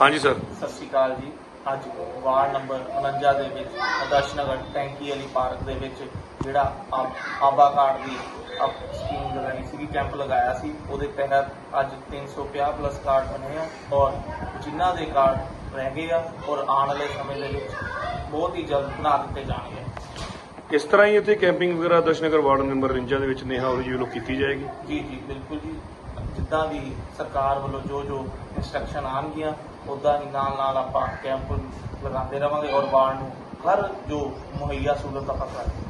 ਹਾਂਜੀ ਸਰ ਸਤਿ ਸ਼੍ਰੀ ਅਕਾਲ ਜੀ। ਅੱਜ ਵਾਰਡ ਨੰਬਰ 49 ਦੇ ਵਿੱਚ ਆਦਰਸ਼ ਨਗਰ ਟੈਂਕੀ ਵਾਲੀ ਪਾਰਕ ਦੇ ਵਿੱਚ ਜਿਹੜਾ ਆਬਾ ਕਾਰਡ ਦੀ ਸਕੀਮ ਲਗਾਈ ਸੀ ਕੈਂਪ ਲਗਾਇਆ ਸੀ। ਉਹਦੇ ਤਹਿਤ ਅੱਜ 350 ਪਲੱਸ ਕਾਰਡ ਬਣੇ ਆ ਔਰ ਜਿਨ੍ਹਾਂ ਦੇ ਕਾਰਡ ਰਹਿ ਗਏ ਆ ਔਰ ਆਉਣ ਵਾਲੇ ਸਮੇਂ ਦੇ ਵਿੱਚ ਬਹੁਤ ਹੀ ਜਲਦ ਬਣਾ ਦਿੱਤੇ ਜਾਣਗੇ। ਇਸ ਤਰ੍ਹਾਂ ਹੀ ਇੱਥੇ ਕੈਂਪਿੰਗ ਵਗੈਰਾ ਦਸ਼ਨਗਰ ਵਾਰਡ ਨੰਬਰ 49 ਦੇ ਵਿੱਚ ਨੇਹਾ ਔਰ ਜੀ ਵੱਲੋਂ ਕੀਤੀ ਜਾਏਗੀ। ਜੀ ਜੀ ਬਿਲਕੁਲ ਜੀ। ਜਿੱਦਾਂ ਦੀ ਸਰਕਾਰ ਵੱਲੋਂ ਜੋ ਜੋ ਇਨਸਟਰਕਸ਼ਨ ਆਉਣਗੀਆਂ ਉਦਾਂ ਹੀ ਨਾਲ ਨਾਲ ਆਪਾਂ ਕੈਂਪ ਲਗਾਉਂਦੇ ਰਵਾਂਗੇ ਔਰ ਵਾਰਡ ਨੂੰ, ਹਰ ਜੋ ਮੁਹੱਈਆ ਸਹੂਲਤ ਆਪਾਂ ਕਰਾਂਗੇ।